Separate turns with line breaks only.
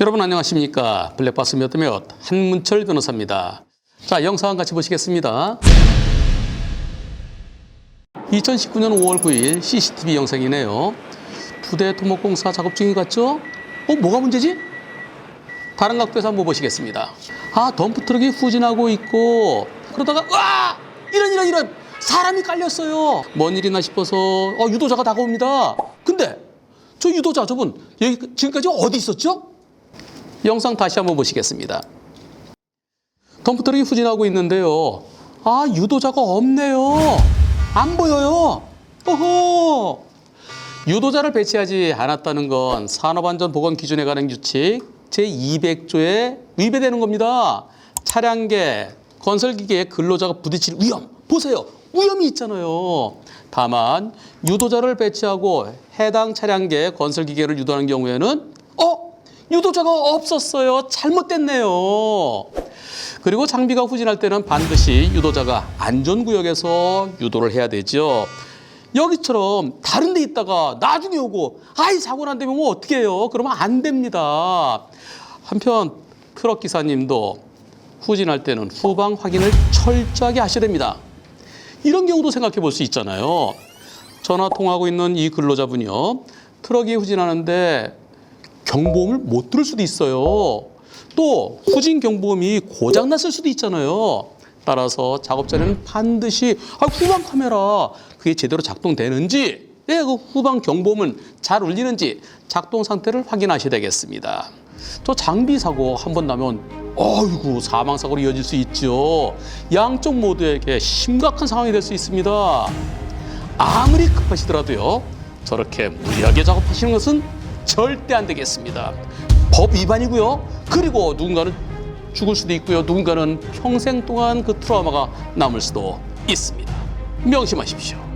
여러분 안녕하십니까? 블랙박스 몇몇? 한문철 변호사입니다. 자 영상 같이 보시겠습니다. 2019년 5월 9일 CCTV 영상이네요. 부대 토목공사 작업 중인 것 같죠? 어 뭐가 문제지? 다른 각도에서 한번 보시겠습니다. 아 덤프트럭이 후진하고 있고 그러다가 와! 이런 이런 이런! 사람이 깔렸어요. 뭔 일이나 싶어서 어, 유도자가 다가옵니다. 근데 저 유도자 저분 여기 지금까지 어디 있었죠? 영상 다시 한번 보시겠습니다. 덤프트럭이 후진하고 있는데요. 아, 유도자가 없네요. 안 보여요. 어허. 유도자를 배치하지 않았다는 건 산업안전보건 기준에 관한 규칙 제200조에 위배되는 겁니다. 차량계, 건설기계에 근로자가 부딪힐 위험. 보세요. 위험이 있잖아요. 다만 유도자를 배치하고 해당 차량계, 건설기계를 유도하는 경우에는 어? 유도자가 없었어요. 잘못됐네요. 그리고 장비가 후진할 때는 반드시 유도자가 안전구역에서 유도를 해야 되죠. 여기처럼 다른 데 있다가 나중에 오고 아이 사고 난 다면 뭐 어떻게 해요? 그러면 안 됩니다. 한편 트럭 기사님도 후진할 때는 후방 확인을 철저하게 하셔야 됩니다. 이런 경우도 생각해 볼 수 있잖아요. 전화 통화하고 있는 이 근로자분이요. 트럭이 후진하는데 경보음을 못 들을 수도 있어요. 또 후진 경보음이 고장 났을 수도 있잖아요. 따라서 작업자는 반드시 아, 후방 카메라 그게 제대로 작동되는지, 예, 그 후방 경보음은 잘 울리는지 작동 상태를 확인하셔야 되겠습니다. 또 장비 사고 한 번 나면 어이구 사망 사고로 이어질 수 있죠. 양쪽 모두에게 심각한 상황이 될 수 있습니다. 아무리 급하시더라도요 저렇게 무리하게 작업하시는 것은 절대 안 되겠습니다. 법 위반이고요. 그리고 누군가는 죽을 수도 있고요. 누군가는 평생 동안 그 트라우마가 남을 수도 있습니다. 명심하십시오.